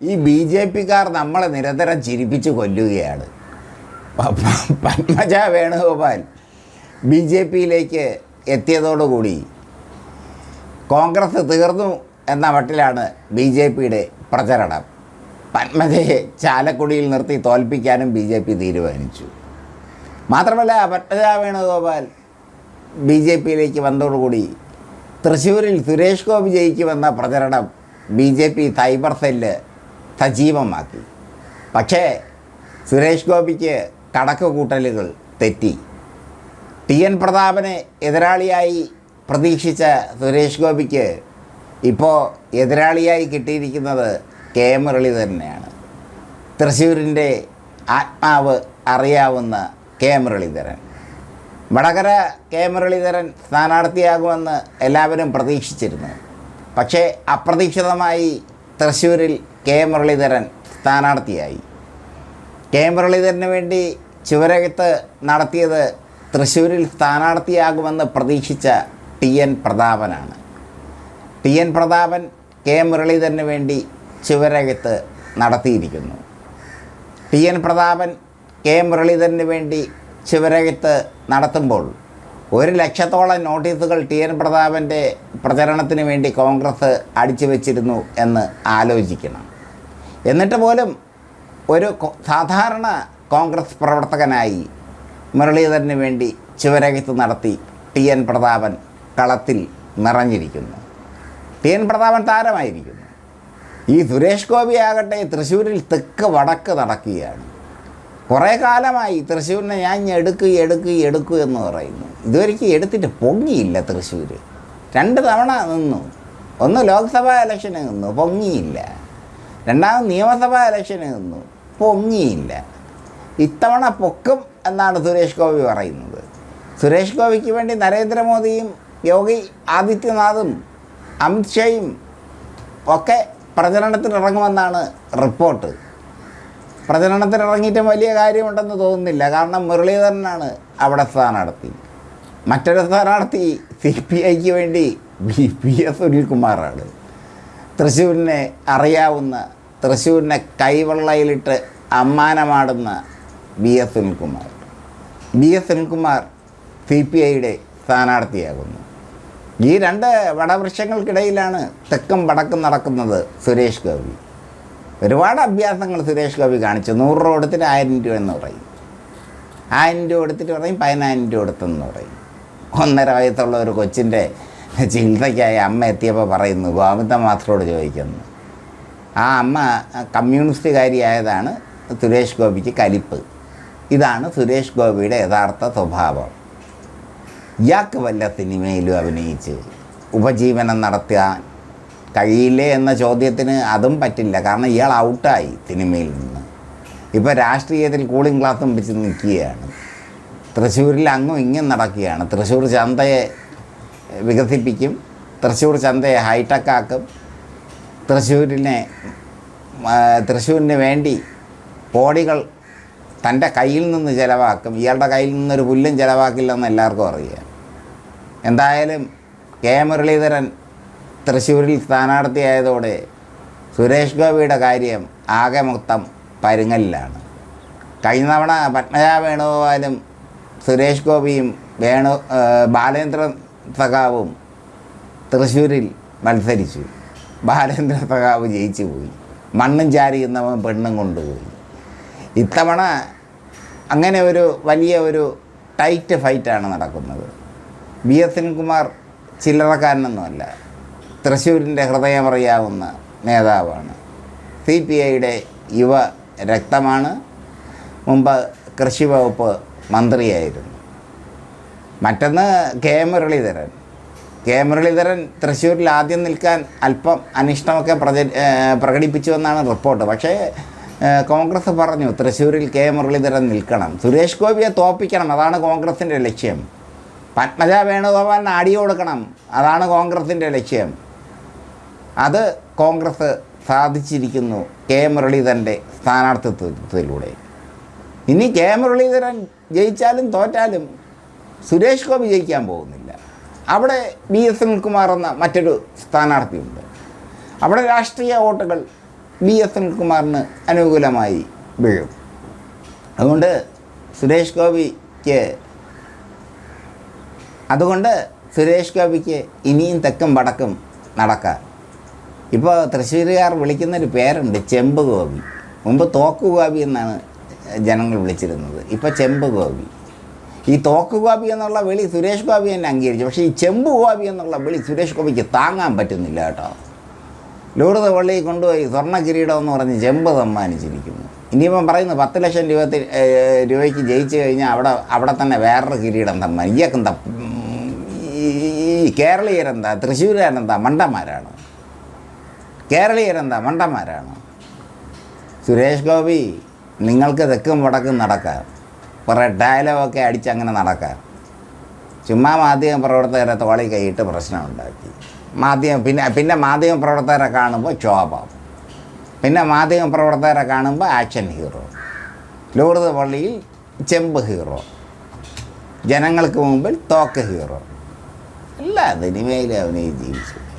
ഈ B J പിക്കാർ നമ്മളെ നിരന്തരം ചിരിപ്പിച്ച് കൊല്ലുകയാണ്. പത്മജ വേണുഗോപാൽ ബി ജെ പിയിലേക്ക് എത്തിയതോടുകൂടി കോൺഗ്രസ് തീർന്നു എന്ന മട്ടിലാണ് ബി ജെ പിയുടെ പ്രചരണം. പത്മജയെ ചാലക്കുടിയിൽ നിർത്തി തോൽപ്പിക്കാനും ബി ജെ പി തീരുമാനിച്ചു. മാത്രമല്ല പത്മജ വേണുഗോപാൽ ബി ജെ പിയിലേക്ക് വന്നതോടുകൂടി തൃശ്ശൂരിൽ സുരേഷ് ഗോപി ജയിക്കുമെന്ന പ്രചരണം B J P cyber cell സജീവമാക്കി. പക്ഷേ സുരേഷ് ഗോപിക്ക് കണക്ക് കൂട്ടലുകൾ തെറ്റി. ടി എൻ പ്രതാപനെ എതിരാളിയായി പ്രതീക്ഷിച്ച സുരേഷ് ഗോപിക്ക് ഇപ്പോൾ എതിരാളിയായി കിട്ടിയിരിക്കുന്നത് കെ മുരളി തന്നെയാണ് തൃശ്ശൂരിന്റെ ആത്മാവ് അറിയാവുന്ന കെ മുരളീധരൻ. വടകര കെ മുരളീധരൻ സ്ഥാനാർത്ഥിയാകുമെന്ന് എല്ലാവരും പ്രതീക്ഷിച്ചിരുന്നു. പക്ഷേ അപ്രതീക്ഷിതമായി തൃശ്ശൂരിൽ കെ മുരളീധരൻ സ്ഥാനാർത്ഥിയായി. കെ മുരളീധരന് വേണ്ടി ചുവരകത്ത് നടത്തിയത് തൃശ്ശൂരിൽ സ്ഥാനാർത്ഥിയാകുമെന്ന് പ്രതീക്ഷിച്ച ടി എൻ പ്രതാപനാണ്. ടി എൻ പ്രതാപൻ കെ മുരളീധരന് വേണ്ടി ചുവരകത്ത് നടത്തിയിരിക്കുന്നു. ടി എൻ പ്രതാപൻ കെ മുരളീധരന് വേണ്ടി ചുവരകത്ത് നടത്തുമ്പോൾ ഒരു ലക്ഷത്തോളം നോട്ടീസുകൾ ടി എൻ പ്രതാപന്റെ പ്രചരണത്തിന് വേണ്ടി കോൺഗ്രസ് അടിച്ചു വച്ചിരുന്നു എന്ന് ആലോചിക്കണം. എന്നിട്ട് പോലും ഒരു സാധാരണ കോൺഗ്രസ് പ്രവർത്തകനായി മുരളീധരന് വേണ്ടി ചുവരകത്ത് നടത്തി ടി എൻ പ്രതാപൻ കളത്തിൽ നിറഞ്ഞിരിക്കുന്നു. ടി എൻ പ്രതാപൻ താരമായിരിക്കുന്നു. ഈ സുരേഷ് ഗോപി ആകട്ടെ തൃശ്ശൂരിൽ തെക്ക് വടക്ക് നടക്കുകയാണ്. കുറേ കാലമായി തൃശ്ശൂരിനെ ഞാൻ എടുക്കുക എടുക്കുക എടുക്കുക എന്ന് പറയുന്നു. ഇതുവരെയ്ക്ക് എടുത്തിട്ട് പൊങ്ങിയില്ല തൃശ്ശൂർ രണ്ട് തവണ നിന്നു. ഒന്ന് ലോക്സഭാ ഇലക്ഷന് നിന്നു പൊങ്ങിയില്ല. രണ്ടാമത് നിയമസഭാ ഇലക്ഷന് നിന്നു പൊങ്ങിയില്ല. ഇത്തവണ പൊക്കും എന്നാണ് സുരേഷ് ഗോപി പറയുന്നത്. സുരേഷ് ഗോപിക്ക് വേണ്ടി നരേന്ദ്രമോദിയും യോഗി ആദിത്യനാഥും അമിത്ഷായും ഒക്കെ പ്രചരണത്തിനിറങ്ങുമെന്നാണ് റിപ്പോർട്ട്. പ്രചരണത്തിന് ഇറങ്ങിയിട്ടും വലിയ കാര്യമുണ്ടെന്ന് തോന്നുന്നില്ല. കാരണം മുരളീധരനാണ് അവിടെ സ്ഥാനാർത്ഥി. മറ്റൊരു സ്ഥാനാർത്ഥി സി പി ഐക്ക് വേണ്ടി ബി പി എസ് സുനിൽകുമാറാണ്. തൃശ്ശൂരിനെ അറിയാവുന്ന തൃശ്ശൂരിനെ കൈവെള്ളയിലിട്ട് അമ്മാനമാടുന്ന B S Sunilkumar. B S Sunilkumar C P ഐയുടെ സ്ഥാനാർത്ഥിയാകുന്നു. ഈ രണ്ട് വടവൃക്ഷങ്ങൾക്കിടയിലാണ് തെക്കും വടക്കും നടക്കുന്നത് സുരേഷ് ഗോപി ഒരുപാട് അഭ്യാസങ്ങൾ സുരേഷ് ഗോപി കാണിച്ചു. നൂറ് രൂപ കൊടുത്തിട്ട് ആയിരം രൂപ എന്ന് പറയും. ആയിരം രൂപ കൊടുത്തിട്ട് പറയും പതിനായിരം രൂപ കൊടുത്തെന്ന് പറയും. ഒന്നര വയസ്സുള്ള ഒരു കൊച്ചിന്റെ ചികിത്സയ്ക്കായി അമ്മ എത്തിയപ്പോൾ പറയുന്നു ഗോവിന്ദ മാസ്റ്ററോട് ചോദിക്കുന്നു. ആ അമ്മ കമ്മ്യൂണിസ്റ്റുകാരിയായതാണ് സുരേഷ് ഗോപിക്ക് കലിപ്പ്. ഇതാണ് സുരേഷ് ഗോപിയുടെ യഥാർത്ഥ സ്വഭാവം. ഇയാൾക്ക് വല്ല സിനിമയിലും അഭിനയിച്ച് ഉപജീവനം നടത്താൻ കഴിയില്ലേ എന്ന ചോദ്യത്തിന് അതും പറ്റില്ല. കാരണം ഇയാൾ ഔട്ടായി സിനിമയിൽ നിന്ന്. ഇപ്പോൾ രാഷ്ട്രീയത്തിൽ കൂളിംഗ് ഗ്ലാസും പിടിച്ച് നിൽക്കുകയാണ്. തൃശ്ശൂരിൽ അങ്ങും ഇങ്ങും നടക്കുകയാണ്. തൃശ്ശൂർ ചന്തയെ വികസിപ്പിക്കും. തൃശ്ശൂർ ചന്തയെ ഹൈടെക് ആക്കും. തൃശ്ശൂരിനെ തൃശ്ശൂരിന് വേണ്ടി കോടികൾ തന്റെ കയ്യിൽ നിന്ന് ചിലവാക്കും. ഇയാളുടെ കയ്യിൽ നിന്നൊരു പുല്ലും ചിലവാക്കില്ലെന്ന് എല്ലാവർക്കും അറിയാം. എന്തായാലും കെ മുരളീധരൻ തൃശ്ശൂരിൽ സ്ഥാനാർത്ഥിയായതോടെ സുരേഷ് ഗോപിയുടെ കാര്യം ആകെ മൊത്തം പരുങ്ങലിലാണ്. കഴിഞ്ഞ തവണ പത്മജ വേണുഗോപാലും സുരേഷ് ഗോപിയും വേണു ബാലേന്ദ്ര സഖാവും തൃശ്ശൂരിൽ മത്സരിച്ചു. ബാലേന്ദ്ര സഖാവ് ജയിച്ചു പോയി. മണ്ണും ചാരിയുന്നവൻ പെണ്ണും കൊണ്ടുപോയി. ഇത്തവണ അങ്ങനെ ഒരു വലിയ ഒരു ടൈറ്റ് ഫൈറ്റാണ് നടക്കുന്നത്. ബി എസ് സെൻകുമാർ ചില്ലറക്കാരനൊന്നുമല്ല. തൃശ്ശൂരിന്റെ ഹൃദയമറിയാവുന്ന നേതാവാണ്. സി പി ഐയുടെ യുവ രക്തമാണ്. മുമ്പ് കൃഷി വകുപ്പ് മന്ത്രിയായിരുന്നു. മറ്റൊന്ന് കെ മുരളീധരൻ. കെ മുരളീധരൻ തൃശ്ശൂരിൽ ആദ്യം നിൽക്കാൻ അല്പം അനിഷ്ടമൊക്കെ പ്രച പ്രകടിപ്പിച്ചുവെന്നാണ് റിപ്പോർട്ട്. പക്ഷേ കോൺഗ്രസ് പറഞ്ഞു തൃശ്ശൂരിൽ കെ മുരളീധരൻ നിൽക്കണം. സുരേഷ് ഗോപിയെ തോപ്പിക്കണം. അതാണ് കോൺഗ്രസിന്റെ ലക്ഷ്യം. പത്മജ വേണുഗോപാലിന് അടി കൊടുക്കണം. അതാണ് കോൺഗ്രസിന്റെ ലക്ഷ്യം. അത് കോൺഗ്രസ് സാധിച്ചിരിക്കുന്നു കെ മുരളീധരന്റെ സ്ഥാനാർത്ഥിത്വത്തിലൂടെ. ഇനി കെ മുരളീധരൻ ജയിച്ചാലും തോറ്റാലും സുരേഷ് ഗോപി ജയിക്കാൻ പോകുന്നില്ല. അവിടെ ബി എസ് സുനിൽകുമാർ എന്ന മറ്റൊരു സ്ഥാനാർത്ഥിയുണ്ട്. അവിടെ രാഷ്ട്രീയ വോട്ടുകൾ ബി എസ് സുനിൽകുമാറിന് അനുകൂലമായി വീഴും. അതുകൊണ്ട് സുരേഷ് ഗോപിക്ക് അതുകൊണ്ട് സുരേഷ് ഗോപിക്ക് ഇനിയും തെക്കും വടക്കും നടക്കാം ഇപ്പോൾ തൃശ്ശൂരുകാർ വിളിക്കുന്നൊരു പേരുണ്ട് ചെമ്പ് ഗോപി. മുമ്പ് തോക്ക് ഗോപി എന്നാണ് ജനങ്ങൾ വിളിച്ചിരുന്നത്. ഇപ്പോൾ ചെമ്പ് ഗോപി. ഈ തോക്ക് ഗോപി എന്നുള്ള വിളി സുരേഷ് ഗോപി തന്നെ അംഗീകരിച്ചു. പക്ഷേ ഈ ചെമ്പ് ഗോപി എന്നുള്ള വിളി സുരേഷ് ഗോപിക്ക് താങ്ങാൻ പറ്റുന്നില്ല കേട്ടോ. ലൂർദ പള്ളിയിൽ കൊണ്ടുപോയി സ്വർണ കിരീടം എന്ന് പറഞ്ഞ് ചെമ്പ് സമ്മാനിച്ചിരിക്കുന്നു. ഇനിയിപ്പം പറയുന്നു പത്ത് ലക്ഷം രൂപ രൂപയ്ക്ക് ജയിച്ചു കഴിഞ്ഞാൽ അവിടെ അവിടെ തന്നെ വേറൊരു കിരീടം സമ്മാനിക്കും ഈ കേരളീയരെന്താ തൃശ്ശൂരുകാരെന്താ മണ്ടന്മാരാണ്? കേരളീയരെന്താ? മണ്ടന്മാരാണ്. സുരേഷ് ഗോപി നിങ്ങൾക്ക് തെക്കും വടക്കും നടക്കാം കുറേ ഡയലോഗൊക്കെ അടിച്ച് അങ്ങനെ നടക്കാം ചുമ്മാ മാധ്യമ പ്രവർത്തകരെ തോളി കൈയിട്ട് പ്രശ്നമുണ്ടാക്കി. മാധ്യമം പിന്നെ പിന്നെ മാധ്യമ പ്രവർത്തകരെ കാണുമ്പോൾ ക്ഷോഭം. പിന്നെ മാധ്യമ പ്രവർത്തകരെ കാണുമ്പോൾ ആക്ഷൻ ഹീറോ. ലൂർദ് പള്ളിയിൽ ചെമ്പ് ഹീറോ. ജനങ്ങൾക്ക് മുമ്പിൽ തോക്ക് ഹീറോ. എല്ലാ സിനിമയിലും അവനെ ജീവിച്ചു.